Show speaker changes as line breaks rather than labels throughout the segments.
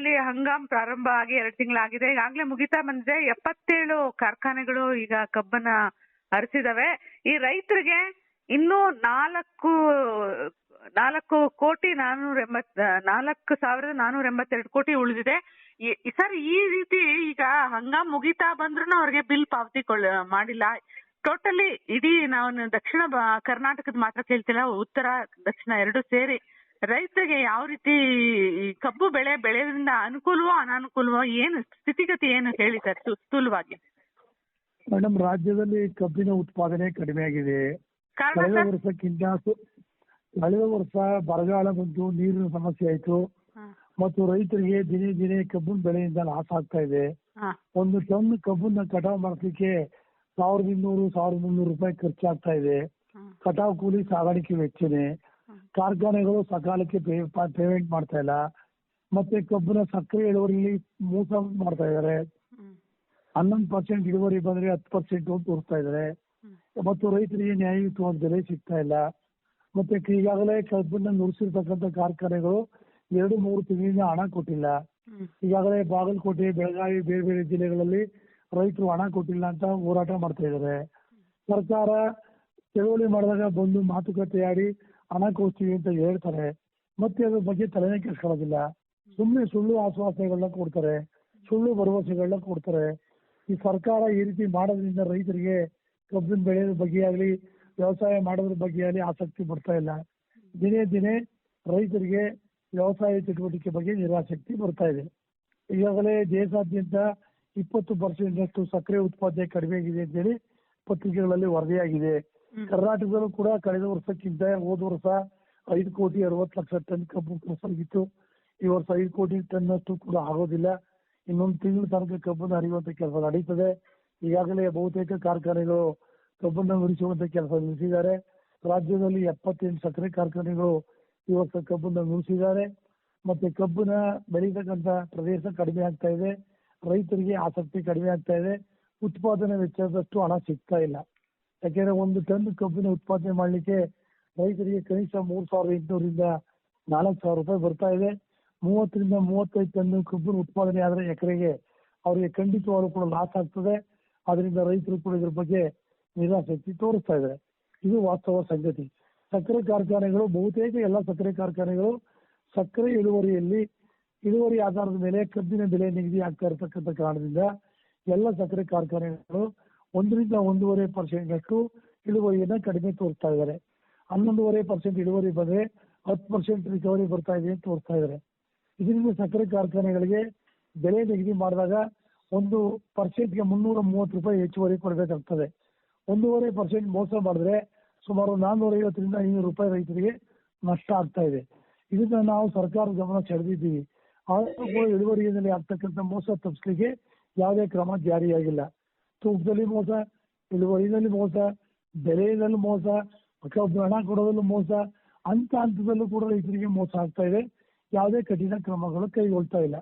ರಾಜ್ಯದಲ್ಲಿ ಹಂಗಾಮ್ ಪ್ರಾರಂಭ ಆಗಿ ಎರಡು ತಿಂಗಳಾಗಿದೆ. ಈಗಾಗಲೇ ಮುಗಿತಾ ಬಂದಿದೆ. ಎಪ್ಪತ್ತೇಳು ಕಾರ್ಖಾನೆಗಳು ಈಗ ಕಬ್ಬನ್ನ ಹರಿಸಿದವೆ. ಈ ರೈತರಿಗೆ ಇನ್ನೂ ನಾಲ್ಕು ನಾಲ್ಕು ಕೋಟಿ ನಾನೂರ ಎಂಬತ್ ನಾಲ್ಕು ಸಾವಿರದ ನಾನೂರ ಎಂಬತ್ತೆರಡು ಕೋಟಿ ಉಳಿದಿದೆ. ಸರ್, ಈ ರೀತಿ ಈಗ ಹಂಗಾಮ್ ಮುಗಿತಾ ಬಂದ್ರು ಅವ್ರಿಗೆ ಬಿಲ್ ಪಾವತಿ ಮಾಡಿಲ್ಲ. ಟೋಟಲಿ ಇಡೀ ನಾನು ದಕ್ಷಿಣ ಕರ್ನಾಟಕದ ಮಾತ್ರ ಕೇಳ್ತಿಲ್ಲ, ಉತ್ತರ, ದಕ್ಷಿಣ ಎರಡು ಸೇರಿ ರೈತರಿಗೆ ಯಾವ ರೀತಿ ಈ ಕಬ್ಬು ಬೆಳೆ ಬೆಳೆಯೋದ್ರಿಂದ ಅನುಕೂಲವೋ ಅನಾನುಕೂಲವೋ ಏನು ಸ್ಥಿತಿಗತಿ ಏನು ಹೇಳಿ ಸರ್ ಸ್ಥೂ- ಸ್ಥೂಲವಾಗಿ
ಮೇಡಮ್ ರಾಜ್ಯದಲ್ಲಿ ಕಬ್ಬಿನ ಉತ್ಪಾದನೆ ಕಡಿಮೆ ಆಗಿದೆ.
ಕಾರಣ
ಕಳೆದ ವರ್ಷಕ್ಕಿಂತ ಕಳೆದ ವರ್ಷ ಬರಗಾಲ ಬಂತು ನೀರಿನ ಸಮಸ್ಯೆ ಆಯ್ತು. ಮತ್ತು ರೈತರಿಗೆ ದಿನೇ ದಿನೇ ಕಬ್ಬಿನ ಬೆಳೆಯಿಂದ ಲಾಸ್ ಆಗ್ತಾ ಇದೆ. ಒಂದು ಟನ್ ಕಬ್ಬನ್ನ ಕಟಾವ್ ಮಾಡಿಸಲಿಕ್ಕೆ ಸಾವಿರದ ಇನ್ನೂರು ಸಾವಿರದ ಮುನ್ನೂರು ರೂಪಾಯಿ ಖರ್ಚಾಗ್ತಾ ಇದೆ. ಕಟಾವ್ ಕೂಲಿ ಸಾಗಾಣಿಕೆ ವೆಚ್ಚನೆ. ಕಾರ್ಖಾನೆಗಳು ಸಕಾಲಕ್ಕೆ ಪೇಮೆಂಟ್ ಮಾಡ್ತಾ ಇಲ್ಲ. ಮತ್ತೆ ಕಬ್ಬಿನ ಸಕ್ಕರೆ ಇಳುವರಿಲಿ ಮೋಸ ಮಾಡ್ತಾ ಇದ್ದಾರೆ. ಹನ್ನೊಂದು ಪರ್ಸೆಂಟ್ ಇಳುವರಿ ಬಂದ್ರೆ ಹತ್ತು ಪರ್ಸೆಂಟ್ ಅಂತ ತೋರಿಸ್ತಾ
ಇದಾರೆ.
ಮತ್ತು ರೈತರಿಗೆ ನ್ಯಾಯಯುತವಾದ ಬೆಲೆ ಸಿಗ್ತಾ ಇಲ್ಲ. ಮತ್ತೆ ಈಗಾಗಲೇ ಕಬ್ಬನ್ನ ನುರಿಸಿರ್ತಕ್ಕಂಥ ಕಾರ್ಖಾನೆಗಳು ಎರಡು ಮೂರು ತಿಂಗಳಿಂದ ಹಣ ಕೊಟ್ಟಿಲ್ಲ. ಈಗಾಗಲೇ ಬಾಗಲಕೋಟೆ ಬೆಳಗಾವಿ ಬೇರೆ ಬೇರೆ ಜಿಲ್ಲೆಗಳಲ್ಲಿ ರೈತರು ಹಣ ಕೊಟ್ಟಿಲ್ಲ ಅಂತ ಹೋರಾಟ ಮಾಡ್ತಾ ಇದ್ದಾರೆ. ಸರ್ಕಾರ ಚಳುವಳಿ ಮಾಡಿದಾಗ ಬಂದು ಮಾತುಕತೆ ಆಡಿ ಹಣ ಕೊಡ್ತೀವಿ ಅಂತ ಹೇಳ್ತಾರೆ, ಮತ್ತೆ ಅದ್ರ ಬಗ್ಗೆ ತಲೆನೇ ಕೆಡ್ಸ್ಕೊಳ್ಳೋದಿಲ್ಲ. ಸುಮ್ಮನೆ ಸುಳ್ಳು ಆಶ್ವಾಸನೆಗಳನ್ನ ಕೊಡ್ತಾರೆ, ಸುಳ್ಳು ಭರವಸೆಗಳನ್ನ ಕೊಡ್ತಾರೆ. ಈ ಸರ್ಕಾರ ಈ ರೀತಿ ಮಾಡೋದ್ರಿಂದ ರೈತರಿಗೆ ಕಬ್ಬಿನ ಬೆಳೆಯೋದ್ರ ಬಗ್ಗೆ ಆಗಲಿ, ವ್ಯವಸಾಯ ಮಾಡೋದ್ರ ಬಗ್ಗೆ ಆಗಲಿ ಆಸಕ್ತಿ ಬರ್ತಾ ಇಲ್ಲ. ದಿನೇ ದಿನೇ ರೈತರಿಗೆ ವ್ಯವಸಾಯ ಚಟುವಟಿಕೆ ಬಗ್ಗೆ ನಿರಾಸಕ್ತಿ ಬರ್ತಾ ಇದೆ. ಈಗಾಗಲೇ ದೇಶಾದ್ಯಂತ ಇಪ್ಪತ್ತು ಪರ್ಸೆಂಟ್ ಅಷ್ಟು ಸಕ್ಕರೆ ಉತ್ಪಾದನೆ ಕಡಿಮೆ ಆಗಿದೆ ಅಂತೇಳಿ ಪತ್ರಿಕೆಗಳಲ್ಲಿ ವರದಿಯಾಗಿದೆ. ಕರ್ನಾಟಕದಲ್ಲೂ ಕೂಡ ಕಳೆದ ವರ್ಷಕ್ಕಿಂತ ಹೋದ ವರ್ಷ ಐದು ಕೋಟಿ ಅರವತ್ತು ಲಕ್ಷ ಟನ್ ಕಬ್ಬು ಕೃಷಿಯಾಗಿತ್ತು ಈ ವರ್ಷ ಐದು ಕೋಟಿ ಟನ್ ಅಷ್ಟು ಕೂಡ ಆಗೋದಿಲ್ಲ. ಇನ್ನೊಂದು ತಿಂಗಳ ತನಕ ಕಬ್ಬನ್ನು ಹರಿಯುವಂತ ಕೆಲಸ ನಡೀತದೆ. ಈಗಾಗಲೇ ಬಹುತೇಕ ಕಾರ್ಖಾನೆಗಳು ಕಬ್ಬನ್ನು ನುರಿಸುವಂತ ಕೆಲಸ ನಿಲ್ಲಿಸಿದ್ದಾರೆ ರಾಜ್ಯದಲ್ಲಿ ಎಪ್ಪತ್ತೆಂಟು ಸಕ್ಕರೆ ಕಾರ್ಖಾನೆಗಳು ಈ ವರ್ಷ ಕಬ್ಬನ್ನು ನುರಿಸಿದ್ದಾರೆ ಮತ್ತೆ ಕಬ್ಬನ್ನ ಬೆಳೀತಕ್ಕಂತ ಪ್ರದೇಶ ಕಡಿಮೆ ಆಗ್ತಾ ಇದೆ. ರೈತರಿಗೆ ಆಸಕ್ತಿ ಕಡಿಮೆ ಆಗ್ತಾ ಇದೆ. ಉತ್ಪಾದನೆ ವೆಚ್ಚದಷ್ಟು ಹಣ ಸಿಗ್ತಾ ಇಲ್ಲ. ಯಾಕೆಂದ್ರೆ ಒಂದು ಟನ್ ಕಬ್ಬಿನ ಉತ್ಪಾದನೆ ಮಾಡ್ಲಿಕ್ಕೆ ರೈತರಿಗೆ ಕನಿಷ್ಠ ಮೂರ್ ಸಾವಿರದ ಎಂಟುನೂರಿಂದ ನಾಲ್ಕು ಸಾವಿರ ರೂಪಾಯಿ ಬರ್ತಾ ಇದೆ. ಮೂವತ್ತರಿಂದ ಮೂವತ್ತೈದು ಟನ್ ಕಬ್ಬಿನ ಉತ್ಪಾದನೆ ಆದ್ರೆ ಎಕರೆಗೆ ಅವರಿಗೆ ಖಂಡಿತವಾಗ್ಲೂ ಕೂಡ ಲಾಸ್ ಆಗ್ತದೆ. ಅದರಿಂದ ರೈತರು ಕೂಡ ಇದ್ರ ಬಗ್ಗೆ ನಿರಾಸಕ್ತಿ ತೋರಿಸ್ತಾ ಇದ್ದಾರೆ. ಇದು ವಾಸ್ತವ ಸಂಗತಿ. ಸಕ್ಕರೆ ಕಾರ್ಖಾನೆಗಳು, ಬಹುತೇಕ ಎಲ್ಲ ಸಕ್ಕರೆ ಕಾರ್ಖಾನೆಗಳು ಸಕ್ಕರೆ ಇಳುವರಿಯಲ್ಲಿ, ಇಳುವರಿ ಆಧಾರದ ಮೇಲೆ ಕಬ್ಬಿನ ಬೆಲೆ ನಿಗದಿ ಆಗ್ತಾ ಇರತಕ್ಕಂಥ ಕಾರಣದಿಂದ ಎಲ್ಲ ಸಕ್ಕರೆ ಕಾರ್ಖಾನೆಗಳು ಒಂದರಿಂದ ಒಂದೂವರೆ ಪರ್ಸೆಂಟ್ ಇಳುವರಿಯನ್ನು ಕಡಿಮೆ ತೋರಿಸ್ತಾ ಇದ್ದಾರೆ. ಹನ್ನೊಂದೂವರೆ ಪರ್ಸೆಂಟ್ ಇಳುವರಿ ಬಂದರೆ ಹತ್ತು ಪರ್ಸೆಂಟ್ ರಿಕವರಿ ಬರ್ತಾ ಇದೆ ಅಂತ ತೋರಿಸ್ತಾ ಇದ್ದಾರೆ. ಇದರಿಂದ ಸಕ್ಕರೆ ಕಾರ್ಖಾನೆಗಳಿಗೆ ಬೆಲೆ ನಿಗದಿ ಮಾಡಿದಾಗ ಒಂದು ಪರ್ಸೆಂಟ್ಗೆ ಮುನ್ನೂರ ಮೂವತ್ತು ರೂಪಾಯಿ ಹೆಚ್ಚುವರಿ ಕೊಡಬೇಕಾಗ್ತದೆ. ಒಂದೂವರೆ ಪರ್ಸೆಂಟ್ ಮೋಸ ಮಾಡಿದ್ರೆ ಸುಮಾರು ನಾನ್ನೂರ ಐವತ್ತರಿಂದ ಐನೂರು ರೂಪಾಯಿ ರೈತರಿಗೆ ನಷ್ಟ ಆಗ್ತಾ ಇದೆ. ಇದನ್ನ ನಾವು ಸರ್ಕಾರದ ಗಮನ ಸೆಳೆದಿದ್ದೀವಿ. ಆದರೂ ಕೂಡ ಇಳುವರಿಯಲ್ಲಿ ಆಗ್ತಕ್ಕಂಥ ಮೋಸ ತಪ್ಪಿಸಲಿಕ್ಕೆ ಯಾವುದೇ ಕ್ರಮ ಜಾರಿಯಾಗಿಲ್ಲ. ತೂಕದಲ್ಲಿ ಮೋಸ ಇಳುವರಿನಲ್ಲಿ ಮೋಸ ಬೆಲೆಯಲ್ಲಿ ಮೋಸ ಕಬ್ಬು ಹಣ ಕೊಡೋದಲ್ಲೂ ಮೋಸ ಅಂತ ಹಂತದಲ್ಲೂ ಕೂಡ ರೈತರಿಗೆ ಮೋಸ ಆಗ್ತಾ ಇದೆ. ಯಾವುದೇ ಕಠಿಣ ಕ್ರಮಗಳು ಕೈಗೊಳ್ತಾ ಇಲ್ಲ.